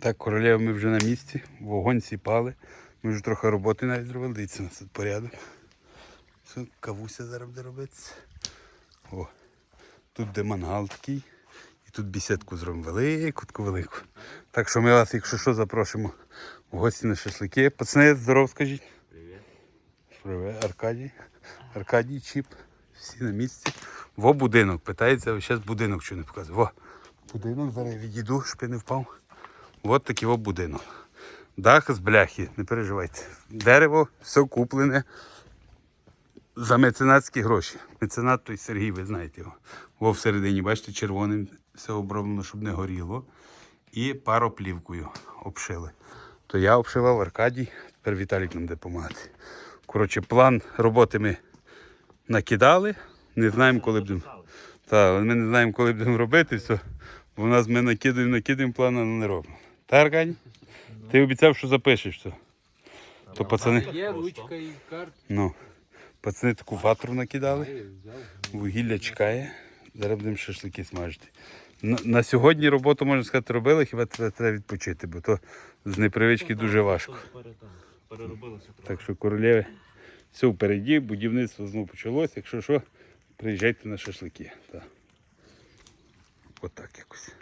Так, королева ми вже на місці, вогонь сіпали. Ми вже трохи роботи навіть зробили. Дивіться, у нас тут порядок. Кавуся зараз буде робитися. О, тут де мангал такий. І тут бісідку зробимо велику, таку велику. Так що ми вас, якщо що, запрошуємо в гості на шашлики. Пацани, здоров, скажіть. Привіт. Привет, Аркадій. Аркадій Чіп. Всі на місці. Во будинок. Питається, зараз будинок що не показує. Во. Будинок, зараз я відійду, щоб я не впав. От такий будинок. Дах з бляхи, не переживайте. Дерево, все куплене за меценатські гроші. Меценат той Сергій, ви знаєте його. Во всередині, бачите, червоним все оброблено, щоб не горіло. І пароплівкою обшили. То я обшивав Аркадій, тепер Віталік нам допомагати. Коротше, план роботи ми накидали. Не знаємо, коли будемо. Але ми не знаємо, коли будемо робити все. Бо в нас ми накидаємо, накидаємо план, але не робимо. Та, Аркадій? Ти обіцяв, що запишеш все. То пацани. Є ручка і карт. Ну, пацани таку ватру накидали. Вугілля чекає. Зараз будемо шашлики смажити. На, на сьогодні роботу, можна сказати, робили, хіба треба, треба відпочити, бо то з непривички дуже важко. Так що королеви, все впереді, будівництво знову почалося. Якщо що, приїжджайте на шашлики. Так. Отак якось.